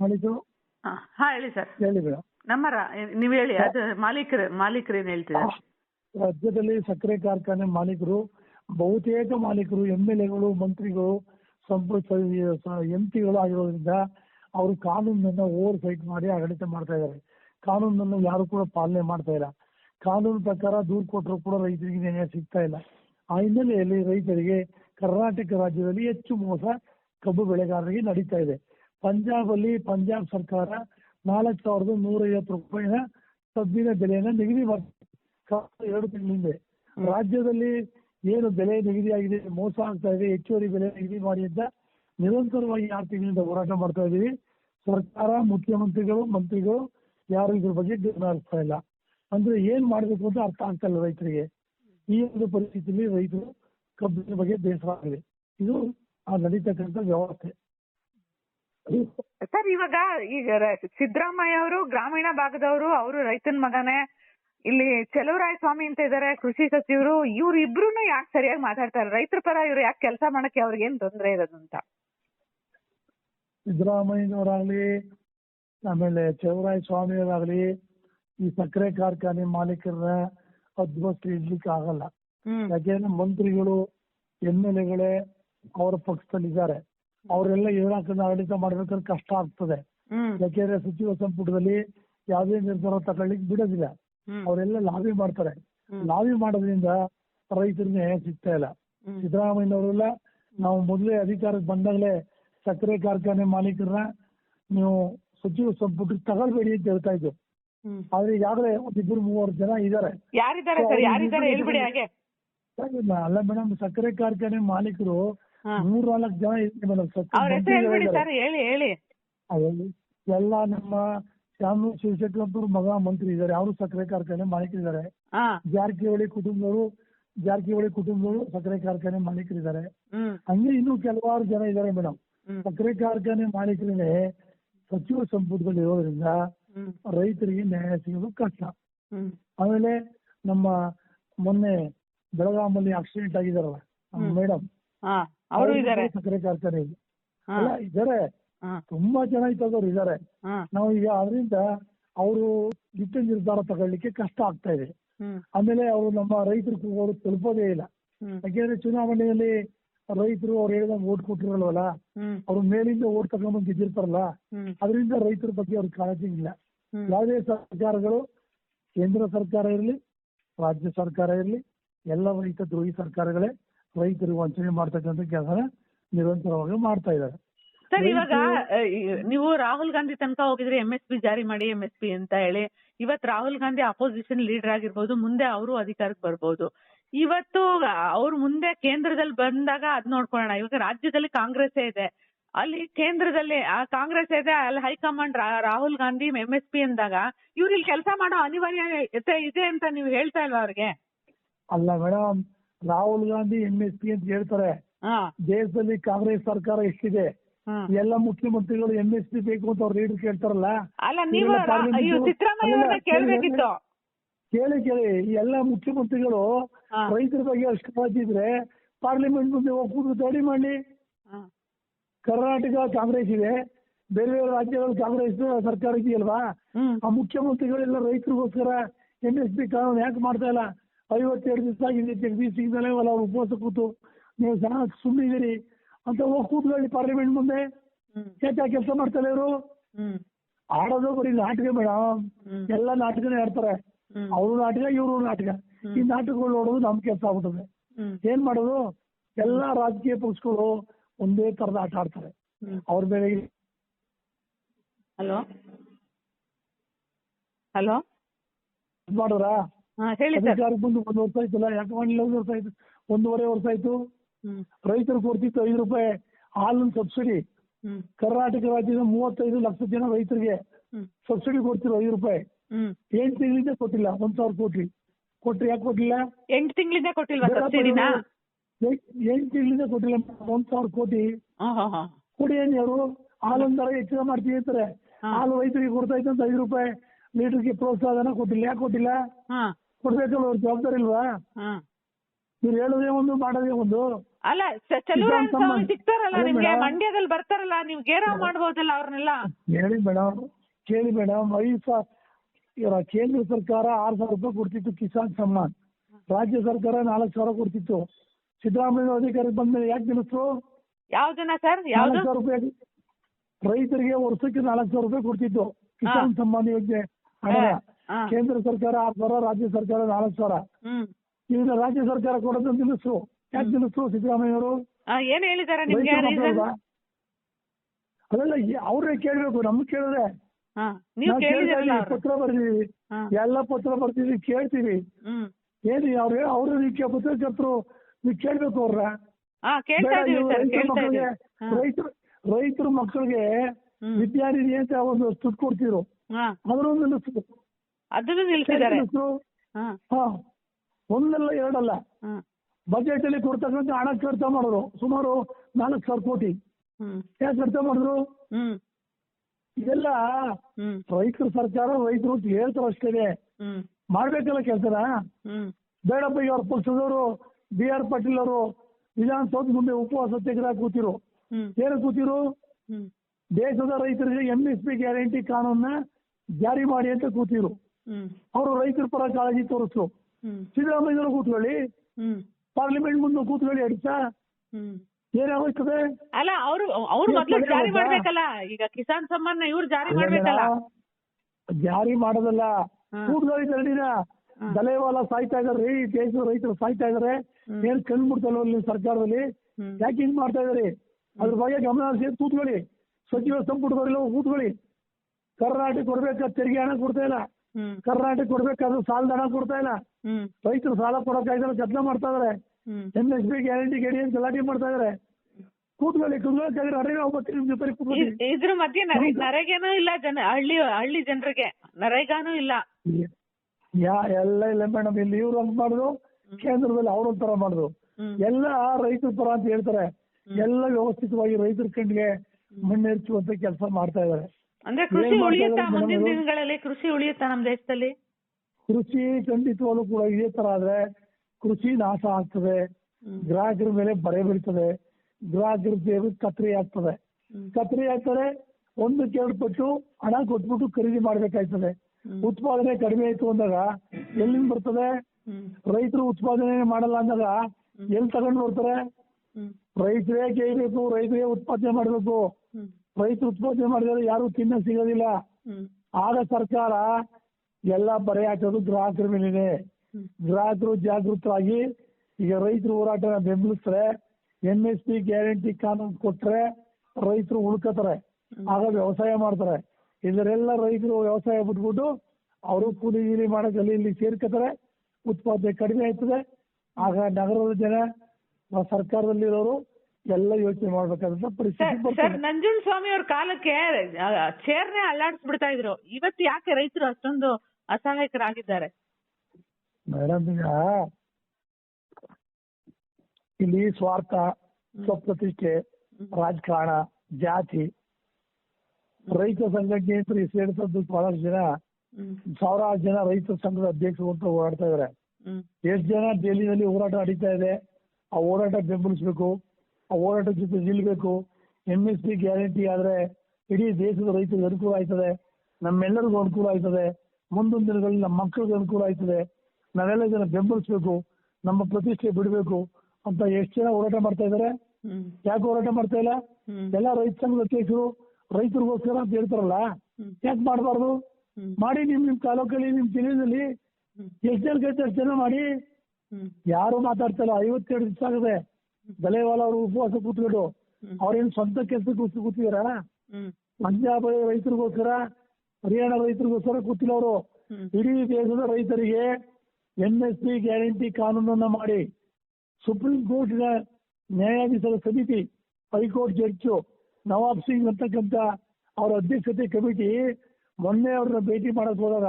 ಮಾಲೀಕರು
ಹೇಳಿ ಸರ್.
ಹೇಳಿ ಮೇಡಮ್
ನಮ್ಮ ರಾ- ಹೇಳಿ ಅದು ಮಾಲೀಕರು ಮಾಲೀಕರು ಏನ್ ಹೇಳ್ತಿದ್ದಾರೆ
ರಾಜ್ಯದಲ್ಲಿ ಸಕ್ಕರೆ ಕಾರ್ಖಾನೆ ಮಾಲೀಕರು ಬಹುತೇಕ ಮಾಲೀಕರು ಎಂ ಎಲ್ ಎಗಳು ಮಂತ್ರಿಗಳು ಎಂ ಪಿಗಳು ಆಗಿರೋದ್ರಿಂದ ಅವರು ಕಾನೂನನ್ನ ಓವರ್ ಸೈಟ್ ಮಾಡಿ ಆಡಳಿತ ಮಾಡ್ತಾ ಇದ್ದಾರೆ. ಕಾನೂನನ್ನು ಯಾರು ಕೂಡ ಪಾಲನೆ ಮಾಡ್ತಾ ಇಲ್ಲ. ಕಾನೂನು ಪ್ರಕಾರ ದೂರು ಕೊಟ್ಟರು ಕೂಡ ರೈತರಿಗೆ ನ್ಯಾಯ ಸಿಗ್ತಾ ಇಲ್ಲ. ಆ ಹಿನ್ನೆಲೆಯಲ್ಲಿ ರೈತರಿಗೆ ಕರ್ನಾಟಕ ರಾಜ್ಯದಲ್ಲಿ ಹೆಚ್ಚು ಮೋಸ ಕಬ್ಬು ಬೆಳೆಗಾರರಿಗೆ ನಡೀತಾ ಇದೆ. ಪಂಜಾಬ್ ಅಲ್ಲಿ ಪಂಜಾಬ್ ಸರ್ಕಾರ ನಾಲ್ಕು ಸಾವಿರದ ನೂರೈವತ್ತು ರೂಪಾಯಿನ ಕಬ್ಬಿನ ಬೆಲೆಯನ್ನ ನಿಗದಿ ಮಾಡ್ತಾರೆ ಎರಡು ತಿಂಗಳಿಂದ ರಾಜ್ಯದಲ್ಲಿ ಏನು ಬೆಲೆ ನಿಗದಿಯಾಗಿದೆ ಮೋಸ ಆಗ್ತಾ ಇದೆ ಹೆಚ್ಚುವರಿ ಬೆಲೆ ನಿಗದಿ ಮಾಡಿ ಅಂತ ನಿರಂತರವಾಗಿ ಆರು ತಿಂಗಳಿಂದ ಹೋರಾಟ ಮಾಡ್ತಾ ಇದ್ದೀವಿ. ಸರ್ಕಾರ ಮುಖ್ಯಮಂತ್ರಿಗಳು ಮಂತ್ರಿಗಳು ಯಾರು ಇದ್ರ ಬಗ್ಗೆ ಗಮನ ಹರಿಸ್ತಾ ಇಲ್ಲ. ಅಂದ್ರೆ ಏನ್ ಮಾಡ್ಬೇಕು ಅಂತ ಅರ್ಥ ಆಗ್ತಾ ಇಲ್ಲ ರೈತರಿಗೆ. ಈ ಒಂದು ಪರಿಸ್ಥಿತಿಯಲ್ಲಿ ರೈತರು ಕಬ್ಬಿನ ಬಗ್ಗೆ ಬೇಸರ ಆಗಿದೆ ಇದು ಆ ನಡೀತಕ್ಕಂಥ ವ್ಯವಸ್ಥೆ.
ಸರ್ ಇವಾಗ ಈಗ ಸಿದ್ದರಾಮಯ್ಯ ಅವರು ಗ್ರಾಮೀಣ ಭಾಗದವರು ಅವರು ರೈತನ ಮಗನೇ. ಇಲ್ಲಿ ಚೆಲುವರಾಯ ಸ್ವಾಮಿ ಅಂತ ಇದಾರೆ ಕೃಷಿ ಸಚಿವರು ಇವ್ರು ಇಬ್ರು ಯಾಕೆ ಸರಿಯಾಗಿ ಮಾತಾಡ್ತಾರೆ? ರೈತರ ಪರ ಇವ್ರು ಯಾಕೆ ಕೆಲಸ ಮಾಡಕ್ಕೆ ಅವ್ರಿಗೆ ಏನ್ ತೊಂದ್ರೆ ಇರೋದು ಅಂತ
ಸಿದ್ದರಾಮಯ್ಯನವರಾಗ್ಲಿ ಆಮೇಲೆ ಚೌರಾಯ ಸ್ವಾಮಿಯವರಾಗ್ಲಿ ಈ ಸಕ್ಕರೆ ಕಾರ್ಖಾನೆ ಮಾಲೀಕರ ಅದ್ಭುತ ಇಡ್ಲಿಕ್ಕೆ ಆಗಲ್ಲ. ಯಾಕೆಂದ್ರೆ ಮಂತ್ರಿಗಳು ಎಂ ಎಲ್ ಎಗಳೇ ಅವರ ಪಕ್ಷದಲ್ಲಿ ಇದ್ದಾರೆ. ಅವರೆಲ್ಲ ಇಲಾಖೆನ ಆಡಳಿತ ಮಾಡ್ಬೇಕಾದ್ರೆ ಕಷ್ಟ ಆಗ್ತದೆ. ಯಾಕೆಂದ್ರೆ ಸಚಿವ ಸಂಪುಟದಲ್ಲಿ ಯಾವುದೇ ನಿರ್ಧಾರ ತಗೊಳ್ಳಿಕ್ ಬಿಡೋದಿಲ್ಲ. ಅವರೆಲ್ಲ ಲಾಬಿ ಮಾಡ್ತಾರೆ. ಲಾಬಿ ಮಾಡೋದ್ರಿಂದ ರೈತರಿಗೆ ನ್ಯಾಯ ಸಿಗ್ತಾ ಇಲ್ಲ. ಸಿದ್ದರಾಮಯ್ಯನವರೆಲ್ಲ ನಾವು ಮೊದಲೇ ಅಧಿಕಾರಕ್ಕೆ ಬಂದಾಗಲೇ ಸಕ್ಕರೆ ಕಾರ್ಖಾನೆ ಮಾಲೀಕರನ್ನ ನೀವು ಸಚಿವ ಸಂಪುಟ ತಗೊಳ್ಬೇಡಿ ಅಂತ ಹೇಳ್ತಾ ಇದ್ರು. ಆದ್ರೆ ಈಗಾಗಲೇ ಒಂದಿಬ್ರು ಮೂವರು ಜನ ಇದ್ದಾರೆ.
ಯಾರಿದ್ದಾರೆ ಸರ್? ಯಾರಿದ್ದಾರೆ? ಹೇಳ್ಬಿಡಿ ಹಾಗೆ.
ಅಲ್ಲ ಮೇಡಮ್ ಸಕ್ಕರೆ ಕಾರ್ಖಾನೆ ಮಾಲೀಕರು. ಮೂರ್ ನಾಲ್ಕು ಜನ ಇದ್ದಾರೆ ಮೇಡಮ್
ಹೇಳಿ ಹೇಳಿ.
ಎಲ್ಲ ನಮ್ಮ ಶ್ಯಾಮು ಶಿವಶಂಕರ್ ಮಗ ಮಂತ್ರಿ ಇದ್ದಾರೆ. ಅವರು ಸಕ್ಕರೆ ಕಾರ್ಖಾನೆ ಮಾಲೀಕರಿದ್ದಾರೆ. ಜಾರಕಿಹೊಳಿ ಕುಟುಂಬದವರು ಜಾರಕಿಹೊಳಿ ಕುಟುಂಬದವರು ಸಕ್ಕರೆ ಕಾರ್ಖಾನೆ ಮಾಲೀಕರಿದ್ದಾರೆ. ಹಂಗೆ ಇನ್ನೂ ಕೆಲವಾರು ಜನ ಇದ್ದಾರೆ ಮೇಡಮ್ ಸಕ್ಕರೆ ಕಾರ್ಖಾನೆ ಮಾಲೀಕರಿಗೆ ಸಚಿವ ಸಂಪುಟದಲ್ಲಿ ಇರೋದ್ರಿಂದ ರೈತರಿಗೆ ನ್ಯಾಯ ಸಿಗೋದು ಕಷ್ಟ. ಆಮೇಲೆ ನಮ್ಮ ಮೊನ್ನೆ ಬೆಳಗಾಮಲ್ಲಿ ಆಕ್ಸಿಡೆಂಟ್ ಆಗಿದಾರಲ್ಲ
ಹ್ಮ್.
ಮೇಡಮ್. ಸಕ್ಕರೆ ಕಾರ್ಖಾನೆ ಇದಾರೆ ತುಂಬಾ ಜನ ಇದ್ದವರು ಇದಾರೆ
ಹಾ.
ನಾವು ಈಗ ಅದರಿಂದ ಅವರು ದಿಟ್ಟ ನಿರ್ಧಾರ ತಗೊಳ್ಳಿಕ್ಕೆ ಕಷ್ಟ ಆಗ್ತಾ ಇದೆ. ಆಮೇಲೆ ಅವರು ನಮ್ಮ ರೈತರು ತಲುಪೋದೇ ಇಲ್ಲ. ಯಾಕೆಂದ್ರೆ ಚುನಾವಣೆಯಲ್ಲಿ ರೈತರು ಅವ್ರು ಹೇಳಿದಂಗೆ ಓಟ್ ಕೊಟ್ಟಿರಲ್ವಲ್ಲ ಅವ್ರ ಮೇಲಿಂದ ಓಟ್ ತಗೊಂಡ್ಬಂದು ಗೆದ್ದಿರ್ತಾರಲ್ಲ ಅದರಿಂದ ರೈತರ ಬಗ್ಗೆ ಅವ್ರಿಗೆ ಕಾಳಜಿ ಇಲ್ಲ. ಯಾವುದೇ ಸರ್ಕಾರಗಳು ಕೇಂದ್ರ ಸರ್ಕಾರ ಇರಲಿ ರಾಜ್ಯ ಸರ್ಕಾರ ಇರಲಿ ಎಲ್ಲ ರೈತ ದ್ರೋಹಿ ಸರ್ಕಾರಗಳೇ ರೈತರಿಗೆ ವಂಚನೆ ಮಾಡ್ತಕ್ಕಂತ ಕೆಲಸ ನಿರಂತರವಾಗಿ ಮಾಡ್ತಾ ಇದ್ದಾರೆ
ಸರ್ ಇವಾಗ ನೀವು ರಾಹುಲ್ ಗಾಂಧಿ ತನಕ ಹೋಗಿದ್ರೆ ಎಂ ಎಸ್ ಪಿ ಜಾರಿ ಮಾಡಿ ಎಂ ಎಸ್ ಪಿ ಅಂತ ಹೇಳಿ ಇವತ್ ರಾಹುಲ್ ಗಾಂಧಿ ಅಪೋಸಿಷನ್ ಲೀಡರ್ ಆಗಿರ್ಬೋದು ಮುಂದೆ ಅವರು ಅಧಿಕಾರಕ್ಕೆ ಬರ್ಬೋದು. ಇವತ್ತು ಅವ್ರು ಮುಂದೆ ಕೇಂದ್ರದಲ್ಲಿ ಬಂದಾಗ ಅದ್ ನೋಡ್ಕೊಳ್ಳೋಣ. ಇವಾಗ ರಾಜ್ಯದಲ್ಲಿ ಕಾಂಗ್ರೆಸ್ ಇದೆ. ಅಲ್ಲಿ ಕೇಂದ್ರದಲ್ಲಿ ಆ ಕಾಂಗ್ರೆಸ್ ಇದೆ ಅಲ್ಲಿ high command Rahul Gandhi M S P ಅಂದಾಗ ಇವ್ರು ಇಲ್ಲಿ ಕೆಲಸ ಮಾಡೋ ಅನಿವಾರ್ಯತೆ ಇದೆ ಅಂತ ನೀವು ಹೇಳ್ತಾ ಇಲ್ವಾ ಅವ್ರಿಗೆ?
ಅಲ್ಲ madam Rahul Gandhi M S P ಅಂತ ಹೇಳ್ತಾರೆ. ದೇಶದಲ್ಲಿ ಕಾಂಗ್ರೆಸ್ ಸರ್ಕಾರ ಎಷ್ಟಿದೆ? ಎಲ್ಲ ಮುಖ್ಯಮಂತ್ರಿಗಳು ಎಂ ಎಸ್ ಪಿ ಬೇಕು ಅಂತ ಅವ್ರು ಲೀಡರ್ ಕೇಳ್ತಾರಲ್ಲ?
ಅಲ್ಲ ನೀವು ಸಿದ್ದರಾಮಯ್ಯ ಅವ್ರನ್ನ
ಕೇಳಿ ಕೇಳಿ. ಎಲ್ಲ ಮುಖ್ಯಮಂತ್ರಿಗಳು. ರೈತರ ಬಗ್ಗೆ ಅಷ್ಟು ಇದ್ರೆ ಪಾರ್ಲಿಮೆಂಟ್ ಮುಂದೆ ಹೋಗಿ ಕೂತು ತಡಿ ಮಾಡಿ. ಕರ್ನಾಟಕ ಕಾಂಗ್ರೆಸ್ ಇದೆ. ಬೇರೆ ಬೇರೆ ರಾಜ್ಯಗಳು ಕಾಂಗ್ರೆಸ್ ಸರ್ಕಾರ ಇದೆಯಲ್ವಾ? ಆ ಮುಖ್ಯಮಂತ್ರಿಗಳೆಲ್ಲ ರೈತರಿಗೋಸ್ಕರ ಎಂ ಎಸ್ ಪಿ ಕಾನೂನು ಯಾಕೆ ಮಾಡ್ತಾ ಇಲ್ಲ? ಐವತ್ತೆರಡು ದಿವಸ ಆಗಿದೆ ಜಗದೀಶ್ ಸಿಂಗ್ದಲೇ ಅವ್ರು ಉಪವಾಸ ಕೂತು ನೀವು ಸಹ ಸುಮ್ಮನಿದ್ದೀರಿ ಅಂತ ಹೋಗಿ ಕೂತ್ಕೊಳ್ಳಿ ಪಾರ್ಲಿಮೆಂಟ್ ಮುಂದೆ. ಯಾಕೆ ಕೆಲಸ ಮಾಡ್ತಾರೆ ಇವರು? ಆಡೋದು ಬರೀ ನಾಟಕ
ಬೇಡ.
ಎಲ್ಲ ನಾಟಕನೇ ಆಡ್ತಾರೆ. ಅವರು ನಾಟಕ ಇವರು ನಾಟಕ. ಈ ನಾಟಕಗಳು ನೋಡೋದು ನಮ್ ಕೆಲಸ ಆಗ್ಬಿಟ್ಟದೆ ಏನ್ ಮಾಡೋದು? ಎಲ್ಲಾ ರಾಜಕೀಯ ಪಕ್ಷಗಳು ಒಂದೇ ತರದ ಆಟ ಆಡ್ತಾರೆ. ಅವ್ರ ಮೇಲೆ
ಹಲೋ? ಹಲೋ?
ಮಾಡೋರ? ಬಂದು ಒಂದು ವರ್ಷ ಆಯ್ತಲ್ಲ ಯಾಕೆ ಮಾಡಿಲ್ಲ ಒಂದು ವರ್ಷ ಆಯ್ತು? ಒಂದೂವರೆ ವರ್ಷ ಆಯ್ತು. ರೈತರು ಕೊಡ್ತಿತ್ತು ಐದು ರೂಪಾಯಿ ಹಾಲಿನ ಸಬ್ಸಿಡಿ. ಕರ್ನಾಟಕ ರಾಜ್ಯದ ಮೂವತ್ತೈದು ಲಕ್ಷ ಜನ ರೈತರಿಗೆ ಸಬ್ಸಿಡಿ ಕೊಡ್ತಿರೋ ಐದು ರೂಪಾಯಿ. ಏನ್ ತಿಂಗಳಿಂದ ಕೊಟ್ಟಿಲ್ಲ? ಒಂದ್ ಸಾವಿರ ಕೋಟಿ. ಕೊಟ್ರಿ ಯಾಕೆ ಕೊಟ್ಟಿಲ್ಲ?
ಎಂಟು ತಿಂಗಳಿಂದ ಕೊಟ್ಟಿಲ್ವಾ ಸಬ್ಸಿಡಿನ
ಎಂಟು ತಿಂಗಳಿಂದ ಕೊಟ್ಟಿಲ್ಲ ಒಂದ್ ಸಾವಿರ ಕೋಟಿ. ಕೊಡಿ ಏನ್ ಅವರು ಹಾಲೊಂದ್ ದರ ಹೆಚ್ಚಿಗೆ ಮಾಡ್ತೀವಿ ಅಂತಾರೆ. ಹಾಲು ರೈತರಿಗೆ ಕೊಡ್ತಾ ಇದ್ದಂತ ಐದು ರೂಪಾಯಿ ಲೀಟರ್ಗೆ ಪ್ರೋತ್ಸಾಹನ ಕೊಟ್ಟಿಲ್ಲ. ಯಾಕೆ ಕೊಟ್ಟಿಲ್ಲ? ಕೊಡ್ಬೇಕಲ್ಲ ಅವ್ರ ಜವಾಬ್ದಾರಿ ಇಲ್ವಾ? ನೀವ್ ಹೇಳೋದೇ ಒಂದು ಮಾಡೋದೇ ಒಂದು.
ಅಲ್ಲ ಸ್ವಾಮಿ ಸಿಗ್ತಾರಲ್ಲ ನಿಮ್ಗೆ ಮಂಡ್ಯದಲ್ಲಿ ಬರ್ತಾರಲ್ಲ ನೀವು ಗೇರಾವ್ ಮಾಡ್ಬೋದಲ್ಲ ಅವ್ರನ್ನೆಲ್ಲ.
ಹೇಳಿ ಮೇಡಮ್ ಕೇಳಿ ಮೇಡಮ್ ಐದು ಸಾವಿರ ಕೇಂದ್ರ ಸರ್ಕಾರ ಆರು ಸಾವಿರ ರೂಪಾಯಿ ಕೊಡ್ತಿತ್ತು ಕಿಸಾನ್ ಸಮ್ಮಾನ್. ರಾಜ್ಯ ಸರ್ಕಾರ ನಾಲ್ಕು ಸಾವಿರ ಕೊಡ್ತಿತ್ತು. ಸಿದ್ದರಾಮಯ್ಯ ಅಧಿಕಾರಕ್ಕೆ ಬಂದ್ಮೇಲೆ ಯಾಕೆ ನಿಲ್ಲಿಸ್ರು?
ಯಾವ್ದನ್ನ ಸರ್?
ನಾಲ್ಕು
ಯಾವ್ದು?
ಸಾವಿರ ರೂಪಾಯಿ ರೈತರಿಗೆ ವರ್ಷಕ್ಕೆ ನಾಲ್ಕು ಸಾವಿರ ರೂಪಾಯಿ ಕೊಡ್ತಿತ್ತು. ಕಿಸಾನ್ ಸಮ್ಮಾನ್ ಯೋಜನೆ ಹಣ
ಹಾ.
ಕೇಂದ್ರ ಸರ್ಕಾರ ಆರು ಸಾವಿರ ರಾಜ್ಯ ಸರ್ಕಾರ ನಾಲ್ಕು ಸಾವಿರ.
ಹ್ಮ್.
ರಾಜ್ಯ ಸರ್ಕಾರ ಕೊಡೋದನ್ನ ನಿಲ್ಲಿಸ್ರು. ಯಾಕೆ ನಿಲ್ಲಿಸ್ರು ಸಿದ್ದರಾಮಯ್ಯ ಅವರು?
ಆ, ಏನ್ ಹೇಳಿದಾರೆ ನಿಮ್ಗೆ
ರೈತರು
ರೀಸನ್
ಮಾತಾಡೋದಾ? ಅದೆಲ್ಲ ಅವ್ರೇ ಕೇಳ್ಬೇಕು ನಮ್ಗೆ ಕೇಳಿದ್ರೆ.
ನೀವು
ಪತ್ರ
ಬರ್ದೀವಿ
ಎಲ್ಲ ಪತ್ರ ಬರ್ತೀವಿ ಕೇಳ್ತೀವಿ
ಏನು
ಏನ್ ಅವ್ರ ರೀತಿಯ ಪತ್ರ ಪತ್ರಕರ್ತರು ನೀವು ಕೇಳ್ಬೇಕು ಅವ್ರ ರೈತರು ರೈತರ ಮಕ್ಕಳಿಗೆ ವಿದ್ಯಾರ್ಥಿ ಅಂತ ಒಂದು ದುಡ್ಡು ಕೊಡ್ತಿದ್ರು.
ಹಾ.
ಅದನ್ನು ನಿಲ್ಲಿಸಿದ್ರು
ಅದನ್ನು. ಹಾ.
ಒಂದಲ್ಲ ಎರಡಲ್ಲ. ಬಜೆಟ್ ಅಲ್ಲಿ ಕೊಡ್ತಕ್ಕಂಥ ಹಣ ಖರ್ಚು ಮಾಡಿದ್ರು. ಸುಮಾರು ನಾಲ್ಕು ಸಾವಿರ ಕೋಟಿ. ಯಾಕೆ ಖರ್ಚು ಮಾಡಿದ್ರು? ಇದೆಲ್ಲ ರೈತರ ಸರ್ಕಾರ ರೈತರು ಅಂತ ಹೇಳ್ತಾರೆ ಅಷ್ಟೇ ಮಾಡ್ಬೇಕಲ್ಲ ಕೆಲಸನ? ಬೇಡಪ್ಪ ಈಗ ಪಕ್ಷದವರು ಬಿ ಆರ್ ಪಾಟೀಲ್ ಅವರು ವಿಧಾನಸೌಧ ಮುಂದೆ ಉಪವಾಸ ಸತ್ಯಾಗ್ರಹ ಕೂತಿರು. ಏನು ಕೂತಿರು? ದೇಶದ ರೈತರಿಗೆ ಎಂ ಎಸ್ ಪಿ ಗ್ಯಾರಂಟಿ ಕಾನೂನ್ನ ಜಾರಿ ಮಾಡಿ ಅಂತ ಕೂತಿರು. ಅವರು ರೈತರ ಪರ ಕಾಳಜಿ ತೋರಿಸ್ರು. ಸಿದ್ದರಾಮಯ್ಯವರು ಕೂತ್ಕೊಳ್ಳಿ. ಪಾರ್ಲಿಮೆಂಟ್ ಮುಂದೆ ಕೂತ್ಕೊಳ್ಳಿ ಅಡಿತ ಏನಾಗೋಯ್ತದೆ?
ಅಲ್ಲ ಅವ್ರು ಅವ್ರು ಮೊದ್ಲು ಜಾರಿ? ಮಾಡ್ಬೇಕಲ್ಲ. ಈಗ ಕಿಸಾನ್ ಸಮ್ಮಾನ್ ಇವ್ರು ಜಾರಿ ಮಾಡ್ಬೇಕಲ್ಲ.
ಜಾರಿ ಮಾಡೋದಲ್ಲ.
ಹಾ.
ದಲೈವಾಲ ಸಾಯ್ತಾ ಇದಾರೆ ಈ ದೇಶದ ರೈತರು ಸಾಯ್ತಾ ಇದಾರೆ ಏನ್ ಕಣ್ ಮುಡ್ತಲ್ವ ನೀವು ಸರ್ಕಾರದಲ್ಲಿ. ಯಾಕೆ ಹಿಂಗ್ ಮಾಡ್ತಾ ಇದಾರೆ ಅದ್ರ ಬಗ್ಗೆ ಗಮನ ಸೇರಿ ಕೂತ್ಕೊಳ್ಳಿ. ಸಚಿವ ಸಂಪುಟದವರೆಲ್ಲ ಕೂತ್ಕೊಳ್ಳಿ. ಕರ್ನಾಟಕ ಕೊಡ್ಬೇಕಾದ ತೆರಿಗೆ ಹಣ ಕೊಡ್ತಾ ಇಲ್ಲ. ಕರ್ನಾಟಕ ಕೊಡ್ಬೇಕಾದ್ರೆ ಸಾಲದ ಹಣ ಕೊಡ್ತಾ ಇಲ್ಲ. ರೈತರು ಸಾಲ ಕೊಡಕ್ಕಾಗಿದ್ರೆ ಕತ್ಲ ಮಾಡ್ತಾ ಇದಾರೆ
ಹ್ಮ್.
ಎಸ್ ಬಿ ಗ್ಯಾರಂಟಿ ಗಡಿ ಅಂತ ಗಲಾಟೆ ಮಾಡ್ತಾ ಇದಾರೆ. ಕೂತ್ಕೊಳ್ಳಿ ಕುಂದ್ರೆ ಅರೆ ಹೋಗ್ಬತ್ತೀನಿ ನಿಮ್ ಜೊತೆ ಕೂತ್ಕೊಳ್ಳಿ
ಇದ್ರ ಮಧ್ಯೆ ನರೇಗೇನೂ ಇಲ್ಲ ಜನ ಹಳ್ಳಿ ಹಳ್ಳಿ ಜನರಿಗೆ ನರೇಗಾನೂ ಇಲ್ಲ.
ಯಾ ಎಲ್ಲ ಇಲ್ಲ ಮೇಡಮ್ ಇಲ್ಲಿ ಇವ್ರು ಅಂತ ಮಾಡುದು ಕೇಂದ್ರದಲ್ಲಿ ಅವ್ರೊಂಥರ ಮಾಡುದು.
ಹ್ಮ್.
ಎಲ್ಲ ರೈತರ ಪರ ಅಂತ ಹೇಳ್ತಾರೆ. ಎಲ್ಲ ವ್ಯವಸ್ಥಿತವಾಗಿ ರೈತರ ಕಣ್ಣಿಗೆ ಮಣ್ಣೆರಚುವಂತ ಕೆಲಸ ಮಾಡ್ತಾ ಇದಾರೆ.
ಅಂದ್ರೆ ಕೃಷಿ ಉಳಿಯುತ್ತಾ ಮುಂದಿನ? ದಿನಗಳಲ್ಲಿ? ಕೃಷಿ ಉಳಿಯುತ್ತಾ ನಮ್ಮ ದೇಶದಲ್ಲಿ?
ಕೃಷಿ ಖಂಡಿತವಾಗ್ಲೂ ಕೂಡ ಇದೇ ತರ ಆದ್ರೆ ಕೃಷಿ ನಾಶ ಆಗ್ತದೆ. ಗ್ರಾಹಕರ ಮೇಲೆ ಬರೆ ಬೀಳ್ತದೆ. ಗ್ರಾಹಕರ ಸೇವೆ ಕತ್ರಿ ಆಗ್ತದೆ. ಕತ್ರಿ ಆಗ್ತದೆ ಒಂದು ಎರಡು ಪಟ್ಟು ಹಣ ಕೊಟ್ಬಿಟ್ಟು ಖರೀದಿ ಮಾಡ್ಬೇಕಾಯ್ತದೆ. ಉತ್ಪಾದನೆ ಕಡಿಮೆ ಆಯ್ತು ಅಂದಾಗ ಎಲ್ಲಿಂದ ಬರ್ತದೆ? ರೈತರು ಉತ್ಪಾದನೆ ಮಾಡಲ್ಲ ಅಂದಾಗ ಎಲ್ಲಿ ತಗೊಂಡು ಬರ್ತಾರೆ. ರೈತರೇ ಕೇಳಬೇಕು ರೈತರೇ ಉತ್ಪಾದನೆ ಮಾಡಬೇಕು. ರೈತರು ಉತ್ಪಾದನೆ ಮಾಡಿದ್ರೆ ಯಾರು ತಿನ್ನ ಸಿಗೋದಿಲ್ಲ. ಆಗ ಸರ್ಕಾರ ಎಲ್ಲ ಬರೆ ಹಾಕೋದು ಗ್ರಾಹಕರ ಮೇಲಿದೆ. ಗ್ರಾಹಕರು ಜಾಗೃತರಾಗಿ ಈಗ ರೈತರು ಹೋರಾಟನ ಬೆಂಬಲಿಸ್ತಾರೆ. ಎಂ ಎಸ್ ಪಿ ಗ್ಯಾರಂಟಿ ಕಾನೂನು ಕೊಟ್ರೆ ರೈತರು ಉಳ್ಕೋತಾರೆ. ಆಗ ವ್ಯವಸಾಯ ಮಾಡ್ತಾರೆ. ಇದರೆಲ್ಲ ರೈತರು ವ್ಯವಸಾಯ ಬಿಟ್ಬಿಟ್ಟು ಅವರು ಕೂಲಿ ಗೀಲಿ ಮಾಡೋ ಅಲ್ಲಿ ಇಲ್ಲಿ ಸೇರ್ಕೋತಾರೆ. ಉತ್ಪಾದನೆ ಕಡಿಮೆ ಆಯ್ತದೆ ಆಗ ನಗರದ ಜನ ಸರ್ಕಾರದಲ್ಲಿರೋರು ಎಲ್ಲ ಯೋಚನೆ ಮಾಡ್ಬೇಕಾದಂತ ಪರಿಸ್ಥಿತಿ
ಸರ್ ಸರ್ ಸ್ವಾಮಿ ಅವ್ರ ಕಾಲಕ್ಕೆ ಚೇರ್ನೆ ಅಲ್ಲಾಡಿಸ್ಬಿಡ್ತಾ ಇದ್ರು. ಇವತ್ತು ಯಾಕೆ ರೈತರು ಅಷ್ಟೊಂದು ಅಸಹಾಯಕರಾಗಿದ್ದಾರೆ?
ಮೇಡಮ್ ಈಗ ಇಲ್ಲಿ ಸ್ವಾರ್ಥ ಸ್ವಪ್ರತಿಷ್ಠೆ ರಾಜಕಾರಣ ಜಾತಿ ರೈತ ಸಂಘಟನೆ ಅಂತ ಸೇರಿಸೋದು ಬಹಳಷ್ಟು ಜನ ಸಾವಿರಾರು ಜನ ರೈತ ಸಂಘದ ಅಧ್ಯಕ್ಷರು ಅಂತ ಓಡಾಡ್ತಾ ಇದಾರೆ. ಎಷ್ಟು ಜನ ಡೆಲ್ಲಿನಲ್ಲಿ ಹೋರಾಟ ನಡೀತಾ ಇದೆ ಆ ಹೋರಾಟ ಬೆಂಬಲಿಸಬೇಕು ಆ ಹೋರಾಟದ ಜೊತೆ ನಿಲ್ಬೇಕು ಎಂ ಎಸ್ ಪಿ ಗ್ಯಾರಂಟಿ ಆದ್ರೆ ಇಡೀ ದೇಶದ ರೈತರಿಗೆ ಅನುಕೂಲ ಆಯ್ತದೆ ನಮ್ಮೆಲ್ಲರಿಗೂ ಅನುಕೂಲ ಆಯ್ತದೆ ಮುಂದೊಂದು ದಿನಗಳಲ್ಲಿ ನಮ್ಮ ಮಕ್ಕಳಿಗೆ ಅನುಕೂಲ ಆಯ್ತದೆ ನಾವೆಲ್ಲ ಇದನ್ನ ಬೆಂಬಲಿಸಬೇಕು ನಮ್ಮ ಪ್ರತಿಷ್ಠೆ ಬಿಡಬೇಕು ಅಂತ ಎಷ್ಟು ಜನ ಹೋರಾಟ ಮಾಡ್ತಾ ಇದಾರೆ?
ಹ್ಮ್.
ಯಾಕೆ ಹೋರಾಟ ಮಾಡ್ತಾ ಇಲ್ಲ? ಎಲ್ಲ ರೈತ ಸಂಘದ ಅಧ್ಯಕ್ಷರು ರೈತರಿಗೋಸ್ಕರ ಅಂತ ಹೇಳ್ತಾರಲ್ಲ. ಯಾಕೆ ಮಾಡಬಾರ್ದು? ಮಾಡಿ ನಿಮ್ ನಿಮ್ ತಾಲೂಕಲ್ಲಿ ನಿಮ್ ಜಿಲ್ಲೆಯಲ್ಲಿ. ಎಷ್ಟು ಜನ ಕೈತೆ ಅಷ್ಟು ಜನ ಮಾಡಿ ಯಾರು ಮಾತಾಡ್ತಾರ ಐವತ್ತೆರಡು ದಿವಸ ಆಗಿದೆ. ದಲೇವಾಲ ಅವರು ಉಪವಾಸ ಕೂತ್ಕೊಂಡು ಅವ್ರೇನ್ ಸ್ವಂತ ಕೆಲಸಕ್ಕೆ ಕೂತಿದಾರ? ಪಂಜಾಬ್ ರೈತರಿಗೋಸ್ಕರ ಹರಿಯಾಣ ರೈತರಿಗೋಸ್ಕರ ಕೂತಿಲ್ಲ ಅವರು. ಇಡೀ ದೇಶದ ರೈತರಿಗೆ ಎನ್ ಎಸ್ ಪಿ ಗ್ಯಾರಂಟಿ ಕಾನೂನನ್ನ ಮಾಡಿ ಸುಪ್ರೀಂ ಕೋರ್ಟ್ನ ನ್ಯಾಯಾಧೀಶರ ಸಮಿತಿ ಹೈಕೋರ್ಟ್ ಜಡ್ಜು ನವಾಬ್ ಸಿಂಗ್ ಅಂತಕ್ಕಂಥ ಅವರ ಅಧ್ಯಕ್ಷತೆ ಕಮಿಟಿ ಮೊನ್ನೆ ಅವ್ರನ್ನ ಭೇಟಿ ಮಾಡಕ್ ಹೋದಾಗ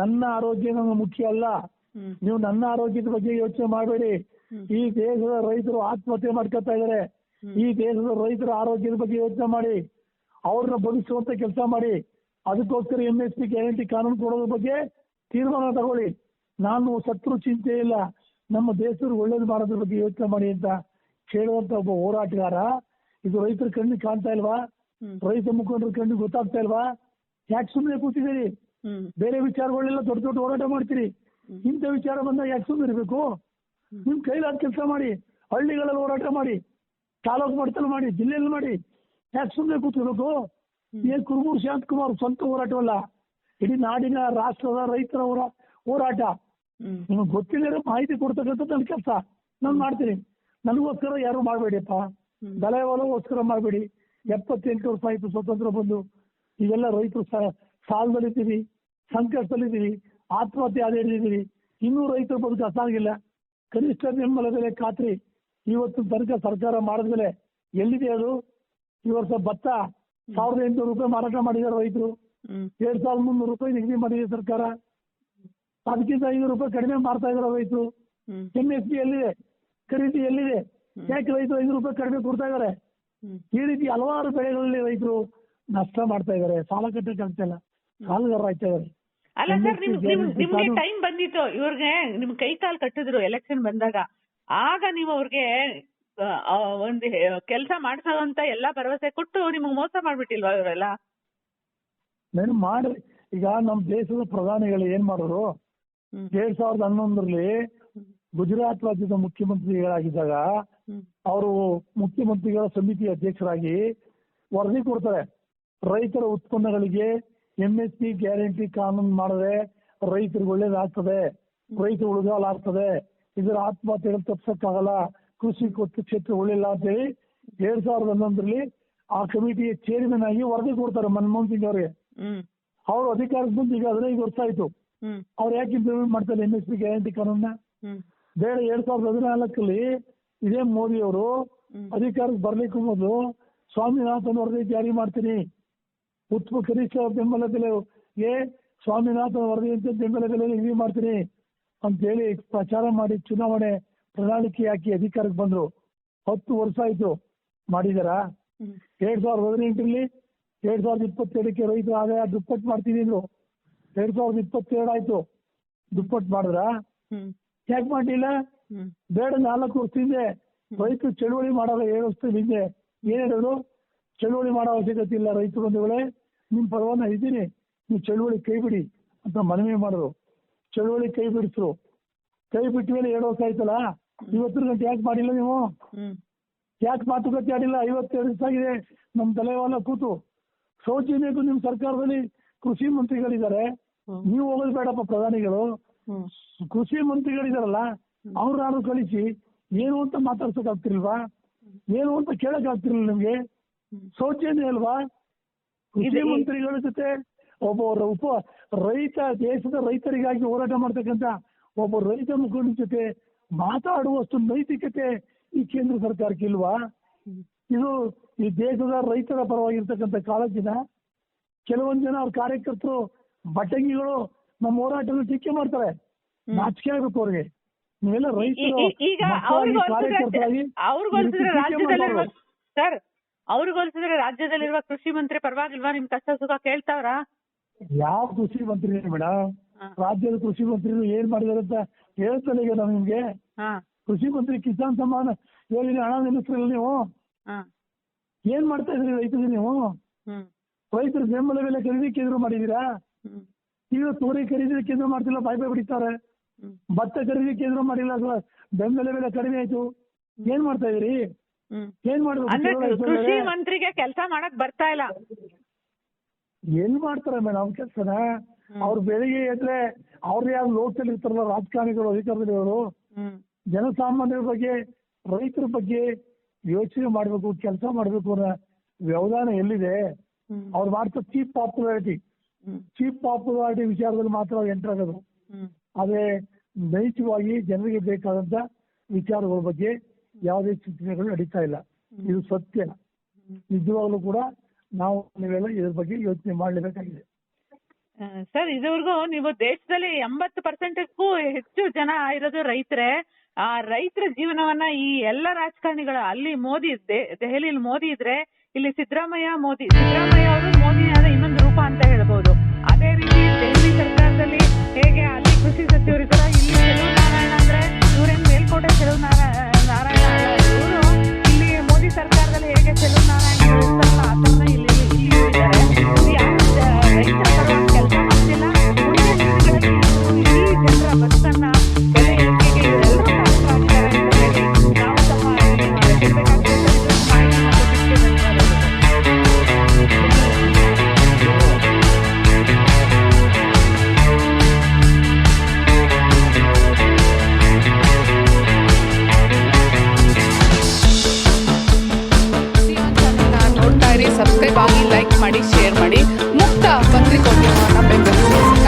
ನನ್ನ ಆರೋಗ್ಯ ನಮ್ಗೆ ಮುಖ್ಯ ಅಲ್ಲ. ನೀವು ನನ್ನ ಆರೋಗ್ಯದ ಬಗ್ಗೆ ಯೋಚನೆ ಮಾಡಬೇಡಿ. ಈ ದೇಶದ ರೈತರು ಆತ್ಮಹತ್ಯೆ ಮಾಡ್ಕೊತಾ ಇದಾರೆ ಈ ದೇಶದ ರೈತರ ಆರೋಗ್ಯದ ಬಗ್ಗೆ ಯೋಚನೆ ಮಾಡಿ. ಅವ್ರನ್ನ ಬದುಕಿಸುವಂತ ಕೆಲಸ ಮಾಡಿ. ಅದಕ್ಕೋಸ್ಕರ ಎಂ ಎಸ್ ಪಿ ಗ್ಯಾರಂಟಿ ಕಾನೂನು ಕೊಡೋದ್ರ ಬಗ್ಗೆ ತೀರ್ಮಾನ ತಗೊಳ್ಳಿ. ನಾನು ಶತ್ರು ಚಿಂತೆ ಇಲ್ಲ. ನಮ್ಮ ದೇಶದ ಒಳ್ಳೇದು ಮಾಡೋದ್ರ ಬಗ್ಗೆ ಯೋಚನೆ ಮಾಡಿ ಅಂತ ಕೇಳುವಂತ ಒಬ್ಬ ಹೋರಾಟಗಾರ. ಇದು ರೈತರ ಕಣ್ಣಿಗೆ ಕಾಣ್ತಾ ಇಲ್ವಾ? ರೈತ ಮುಖಂಡರ ಕಣ್ಣಿಗೆ ಗೊತ್ತಾಗ್ತಾ ಇಲ್ವಾ? ಯಾಕೆ ಸುಮ್ಮನೆ ಕೂತಿದ್ದೀರಿ? ಬೇರೆ ವಿಚಾರಗಳೆಲ್ಲ ದೊಡ್ಡ ದೊಡ್ಡ ಹೋರಾಟ ಮಾಡ್ತೀರಿ. ಇಂಥ ವಿಚಾರ ಬಂದಾಗ ಯಾಕೆ ಸುಮ್ಮನೆ ಇರಬೇಕು? ನಿಮ್ ಕೈಲಾದ ಕೆಲಸ ಮಾಡಿ. ಹಳ್ಳಿಗಳಲ್ಲಿ ಹೋರಾಟ ಮಾಡಿ. ತಾಲೂಕು ಮಟ್ಟದಲ್ಲಿ ಮಾಡಿ. ಜಿಲ್ಲೆಯಲ್ಲಿ ಮಾಡಿ. ಯಾಕೆ ಸುಮ್ಮನೆ ಕೂತ್ಕೋಬೇಕು? ಏನ್ ಕುರುಬೂರು ಶಾಂತಕುಮಾರ್ ಸ್ವಂತ ಹೋರಾಟವಲ್ಲ? ಇಡೀ ನಾಡಿನ ರಾಷ್ಟ್ರದ ರೈತರ ಹೋರಾ ಹೋರಾಟ. ನಿಮಗೆ ಗೊತ್ತಿಲ್ಲದೆ ಮಾಹಿತಿ ಕೊಡ್ತಕ್ಕಂಥ ನನ್ನ ಕೆಲಸ. ನಾನು ಮಾಡ್ತೀನಿ. ನನಗೋಸ್ಕರ ಯಾರು ಮಾಡಬೇಡಿಯಪ್ಪ. ದಲೈವಾಲಗೋಸ್ಕರ ಮಾಡಬೇಡಿ. ಎಪ್ಪತ್ತೆಂಟು ರೂಪಾಯಿ ಆಯ್ತು ಸ್ವತಂತ್ರ ಬಂದು. ಈಗೆಲ್ಲ ರೈತರು ಸಾಲದಲ್ಲಿದ್ದೀವಿ ಸಂಕಷ್ಟದಲ್ಲಿದ್ದೀವಿ ಆತ್ಮಹತ್ಯೆ ಆದ ಹಿಡಿದಿದ್ದೀವಿ. ಇನ್ನೂ ರೈತರು ಬದುಕು ಅಸಾಗಿಲ್ಲ ಕನಿಷ್ಠ ಬೆಂಬಲ ಬೆಲೆ ಖಾತ್ರಿ. ಇವತ್ತು ತನಕ ಸರ್ಕಾರ ಮಾಡಿದ್ಮೇಲೆ ಎಲ್ಲಿದೆ ಅದು? ಈ ವರ್ಷ ಭತ್ತ ಸಾವಿರದ ಎಂಟುನೂರು ರೂಪಾಯಿ ಮಾರಾಟ ಮಾಡಿದ್ದಾರೆ ರೈತರು. ಎರಡ್ ಸಾವಿರದ ಮುನ್ನೂರು ರೂಪಾಯಿ ನಿಗದಿ ಮಾಡಿದೆ ಸರ್ಕಾರ. ಅದಕ್ಕಿಂತ ಐನೂರು ರೂಪಾಯಿ ಕಡಿಮೆ ಮಾಡ್ತಾ ಇದಾರೆ ರೈತರು. ಎಂ ಎಸ್ ಪಿ ಎಲ್ಲಿದೆ? ಖರೀದಿ ಎಲ್ಲಿದೆ? ಯಾಕೆ ರೈತರು ಐನೂರು ರೂಪಾಯಿ ಕಡಿಮೆ ಕೊಡ್ತಾ ಇದಾರೆ? ಈ ರೀತಿ ಹಲವಾರು ಬೆಳೆಗಳಲ್ಲಿ ರೈತರು ನಷ್ಟ ಮಾಡ್ತಾ ಇದಾರೆ. ಸಾಲ ಕಟ್ಟಕ್ಕೆ ಆಗ್ತಾ ಇಲ್ಲ. ಆಗ್ತಾ
ಅಲ್ಲ ಸರ್ ನಿಮ್ ನಿಮ್ ನಿಮ್ಗೆ ಟೈಮ್ ಬಂದಿತ್ತು. ಇವ್ರಿಗೆ ನಿಮ್ ಕೈ ಕಾಲ್ ಕಟ್ಟಿದ್ರು ಎಲೆಕ್ಷನ್ ಬಂದಾಗ. ಆಗ ನೀವು ಅವ್ರಿಗೆ ಒಂದ್ ಕೆಲಸ ಮಾಡ್ಸೋವಂತ ಎಲ್ಲಾ ಭರವಸೆ ಕೊಟ್ಟು ನಿಮ್ಗೆ ಮೋಸ ಮಾಡ್ಬಿಟ್ಟಿಲ್ವಾ ಇವರೆಲ್ಲ?
ಮಾಡ್ರಿ. ಮಾಡಿ ಈಗ ನಮ್ಮ ದೇಶದ ಪ್ರಧಾನಿಗಳು ಏನ್ ಮಾಡಿದ್ರು
ಹ್ಮ್
ಎರಡ್ ಸಾವಿರದ ಹನ್ನೊಂದರಲ್ಲಿ ಗುಜರಾತ್ ರಾಜ್ಯದ ಮುಖ್ಯಮಂತ್ರಿಗಳಾಗಿದ್ದಾಗ ಅವರು ಮುಖ್ಯಮಂತ್ರಿಗಳ ಸಮಿತಿ ಅಧ್ಯಕ್ಷರಾಗಿ ವರದಿ ಕೊಡ್ತಾರೆ. ರೈತರ ಉತ್ಪನ್ನಗಳಿಗೆ ಎಸ್ ಪಿ ಗ್ಯಾರಂಟಿ ಕಾನೂನು ಮಾಡಿದ್ರೆ ರೈತರಿಗೆ ಒಳ್ಳೇದಾಗ್ತದೆ ರೈತರು ಉಳಿಗಾಲ ಆಗ್ತದೆ ಇದರ ಆತ್ಮಹತ್ಯೆಗಳು ತಪ್ಪಿಸಕ್ಕಾಗಲ್ಲ ಕೃಷಿ ಕ್ಷೇತ್ರ ಒಳ್ಳಿಲ್ಲ ಅಂತೇಳಿ ಎರಡ್ ಸಾವಿರದ ಹನ್ನೊಂದರಲ್ಲಿ ಆ ಕಮಿಟಿಯ ಚೇರ್ಮನ್ ಆಗಿ ವರದಿ ಕೊಡ್ತಾರೆ ಮನಮೋಹನ್ ಸಿಂಗ್ ಅವರಿಗೆ. ಅವರು ಅಧಿಕಾರಕ್ಕೆ ಬಂದು ಈಗ ಹದಿನೈದು ವರ್ಷ ಆಯ್ತು. ಅವ್ರು ಯಾಕೆ ಇಂಪ್ಲಿಮೆಂಟ್ ಮಾಡ್ತಾರೆ ಎಂ ಎಸ್ ಪಿ ಗ್ಯಾರಂಟಿ ಕಾನೂನ ಬೇರೆ ಎರಡ್ ಸಾವಿರದ ಹದಿನಾಲ್ಕಲ್ಲಿ ಇದೇ ಮೋದಿ ಅವರು. ಅಧಿಕಾರಕ್ಕೆ ಬರ್ಲಿಕ್ಕೂ ಮೊದಲು ಸ್ವಾಮಿನಾಥನ್ ವರದಿ ಜಾರಿ ಮಾಡ್ತೀನಿ. ಉತ್ಪ ಕನಿಷ್ಠ ಬೆಂಬಲ ಏ ಸ್ವಾಮಿನಾಥನ್ ವರದಿ ಅಂತ ಬೆಂಬಲ ಬೆಲೆ ನಿಗದಿ ಮಾಡ್ತೀನಿ ಅಂತೇಳಿ ಪ್ರಚಾರ ಮಾಡಿ ಚುನಾವಣೆ ಪ್ರಣಾಳಿಕೆ ಹಾಕಿ ಅಧಿಕಾರಕ್ಕೆ ಬಂದ್ರು. ಹತ್ತು ವರ್ಷ ಆಯ್ತು ಮಾಡಿದಾರ. ಎರಡ್ ಸಾವಿರದ ಹದಿನೆಂಟರಲ್ಲಿ ಎರಡ್ ಸಾವಿರದ ಇಪ್ಪತ್ತೆರಡಕ್ಕೆ ರೈತರು ಆದಾಯ ದುಪ್ಪಟ್ಟು ಮಾಡ್ತೀನಿ ಅಂದ್ರು. ಎರಡ್ ಸಾವಿರದ ಇಪ್ಪತ್ತೆರಡು ಆಯ್ತು. ದುಪ್ಪಟ್ ಮಾಡಿದ್ರ? ಯಾಕೆ ಮಾಡಲಿಲ್ಲ?
ಹ್ಮ್.
ಬೇಡ ನಾಲ್ಕು ವರ್ಷ ಹಿಂದೆ ರೈತರು ಚಳುವಳಿ ಮಾಡೋ ಏಳು ವರ್ಷದ ಹಿಂದೆ. ಏನ್ ಹೇಳಿದ್ರು? ಚಳುವಳಿ ಮಾಡೋ ಅವಶ್ಯಕತೆ ಇಲ್ಲ ರೈತ ಬಂಧುಗಳೇ ನಿಮ್ ಪರವಾನ ಇದ್ದೀನಿ. ನೀವು ಚಳುವಳಿ ಕೈ ಬಿಡಿ ಅಂತ ಮನವಿ ಮಾಡಿದ್ರು. ಚಳುವಳಿ ಕೈ ಬಿಡಿಸ್ರು. ಕೈ ಬಿಟ್ಟ ಮೇಲೆ ಎರಡು ವರ್ಷ ಆಯ್ತಲ್ಲ? ಇವತ್ತರ ಗಂಟೆ ಯಾಕೆ ಮಾಡಿಲ್ಲ ನೀವು? ಯಾಕೆ ಮಾತುಕತೆ ಆಡಿಲ್ಲ? ಐವತ್ತೆರಡು ದಿವಸ ಆಗಿದೆ ನಮ್ಮ ತಲೆವಾಲ ಕೂತು. ಸೌಜನ್ಯಕ್ಕೂ ನಿಮ್ ಸರ್ಕಾರದಲ್ಲಿ ಕೃಷಿ ಮಂತ್ರಿಗಳಿದ್ದಾರೆ. ನೀವು ಹೋಗೋದು ಬೇಡಪ್ಪ ಪ್ರಧಾನಿಗಳು. ಕೃಷಿ ಮಂತ್ರಿಗಳಿದಾರಲ್ಲ ಅವ್ರನ್ನಾರು ಕಳಿಸಿ ಏನು ಅಂತ ಮಾತಾಡ್ಸಕ್ ಆಗ್ತಿಲ್ವಾ? ಏನು ಅಂತ ಕೇಳಕ್ ಆಗ್ತಿರ್ಲಿಲ್ಲ ನಿಮ್ಗೆ? ಸೌಜನ್ಯ ಅಲ್ವಾ? ಕೃಷಿ ಮಂತ್ರಿಗಳ ಜೊತೆ ಒಬ್ಬ ಉಪ ರೈತ ದೇಶದ ರೈತರಿಗಾಗಿ ಹೋರಾಟ ಮಾಡ್ತಕ್ಕಂತ ಒಬ್ಬ ರೈತ ಮುಖಂಡ ಜೊತೆ ಮಾತಾಡುವಷ್ಟು ನೈತಿಕತೆ ಈ ಕೇಂದ್ರ ಸರ್ಕಾರಕ್ಕೆ ಇಲ್ವಾ? ಇದು ಈ ದೇಶದ ರೈತರ ಪರವಾಗಿರ್ತಕ್ಕಂತ ಕಾಳಜಿನ ಕೆಲವೊಂದು ಜನ ಅವ್ರ ಕಾರ್ಯಕರ್ತರು ಬಟ್ಟಂಗಿಗಳು ನಮ್ಮ ಹೋರಾಟನ ಟೀಕೆ ಮಾಡ್ತಾರೆ. ನಾಚಿಕೆ ಆಗಬೇಕು ಅವ್ರಿಗೆ. ನೀವೆಲ್ಲ ರೈತರು ಕಾರ್ಯಕರ್ತರಾಗಿ
ಸರ್ ಅವ್ರಿಗೋಲ್ಸಿದ್ರೆ ರಾಜ್ಯದಲ್ಲಿರುವ ಕೃಷಿ ಮಂತ್ರಿ ಪರವಾಗಿಲ್ವಾ? ನಿಮ್ ಕಷ್ಟ ಸುಖ ಕೇಳ್ತಾವ್ರ?
ಯಾವ ಕೃಷಿ ಮಂತ್ರಿ ಮೇಡಮ್ ರಾಜ್ಯದ ಕೃಷಿ ಮಂತ್ರಿ ಏನ್ ಮಾಡಿದಾರೆ ಅಂತ ಹೇಳ್ತಾನೆ ಈಗ ನಾವು ನಿಮ್ಗೆ. ಕೃಷಿ ಮಂತ್ರಿ ಕಿಸಾನ್ ಸಮ್ಮಾನ ಯೋಜನೆ ಹಣ ನಿಲ್ಲಿಸ್ರಲ್ಲ ನೀವು? ಏನ್ ಮಾಡ್ತಾ ಇದ್ರಿ ರೈತರಿಗೆ ನೀವು? ರೈತರ ಬೆಂಬಲ ಬೆಲೆ ಖರೀದಿ ಕೇಂದ್ರ ಮಾಡಿದೀರಾ? ಈಗ ತೋರಿ ಖರೀದಿ ಕೇಂದ್ರ ಮಾಡ್ತಿಲ್ಲ ಪೈಪ್ ಬಿಡಿತಾರೆ ಭತ್ತ ಖರೀದಿ ಕೇಂದ್ರ ಮಾಡಿಲ್ಲ ಅಥವಾ ಬೆಂಬಲ ಬೆಲೆ ಕಡಿಮೆ ಆಯ್ತು. ಏನ್ ಮಾಡ್ತಾ ಇದೀರಿ? ಏನ್ ಮಾಡ್ಬೇಕು?
ಕೃಷಿ ಮಂತ್ರಿಗೆ ಕೆಲಸ ಮಾಡಕ್ ಬರ್ತಾ ಇಲ್ಲ.
ಏನ್ ಮಾಡ್ತಾರೆ ಮೇಡಮ್ ಕೆಲಸನ? ಅವ್ರು ಬೆಳಿಗ್ಗೆ ಎದ್ರೆ ಅವ್ರು ಯಾರು ಲೋಕದಲ್ಲಿ ಇರ್ತಾರಲ್ಲ ರಾಜಕಾರಣಿಗಳು
ಅಧಿಕಾರಿಗಳು?
ಜನಸಾಮಾನ್ಯರ ಬಗ್ಗೆ ರೈತರ ಬಗ್ಗೆ ಯೋಚನೆ ಮಾಡ್ಬೇಕು ಕೆಲಸ ಮಾಡ್ಬೇಕು ಅನ್ನೋ ವ್ಯವಧಾನ ಎಲ್ಲಿದೆ? ಅವ್ರು ಮಾಡ್ತಾ ಚೀಪ್ ಪಾಪ್ಯುಲಾರಿಟಿ ಚೀಪ್ ಪಾಪ್ಯುಲಾರಿಟಿ ವಿಚಾರದಲ್ಲಿ ಮಾತ್ರ ಎಂಟರ್ ಆಗೋದು.
ಅದೇ
ಆದ್ರೆ ನೈಜವಾಗಿ ಜನರಿಗೆ ಬೇಕಾದಂತ ವಿಚಾರಗಳ ಬಗ್ಗೆ ಯಾವುದೇ ಚಿಂತನೆಗಳು ನಡೀತಾ ಇಲ್ಲ. ಇದು ಸತ್ಯ. ನಿಜವಾಗ್ಲೂ ಕೂಡ ನಾವು ನೀವೆಲ್ಲ ಇದ್ರ ಬಗ್ಗೆ ಯೋಚನೆ ಮಾಡಲೇಬೇಕಾಗಿದೆ.
ಸರ್ ಇದುವರೆಗೂ ನೀವು ದೇಶದಲ್ಲಿ ಎಂಬತ್ತು ಪರ್ಸೆಂಟ್ಗೂ ಹೆಚ್ಚು ಜನ ಇರೋದು ರೈತರೇ. ಆ ರೈತರ ಜೀವನವನ್ನ ಈ ಎಲ್ಲ ರಾಜಕಾರಣಿಗಳ ಅಲ್ಲಿ ಮೋದಿ ದೆಹಲಿಯಲ್ಲಿ ಮೋದಿ ಇದ್ರೆ ಇಲ್ಲಿ ಸಿದ್ದರಾಮಯ್ಯ ಮೋದಿ ಸಿದ್ದರಾಮಯ್ಯ ಅವರು ಆದ ಇನ್ನೊಂದು ರೂಪ ಅಂತ ಸರ್ಕಾರದಲ್ಲಿ ಹೇಗೆ ಅಲ್ಲಿ ಕೃಷಿ ಸಚಿವರಿದ್ದಾರೆ ಇಲ್ಲಿ ಚೆಲುವ ನಾರಾಯಣ ಅಂದ್ರೆ ಇವ್ರೇನ್ ಮೇಲ್ಕೋಟೆ ನಾರಾಯಣ ನಾರಾಯಣ?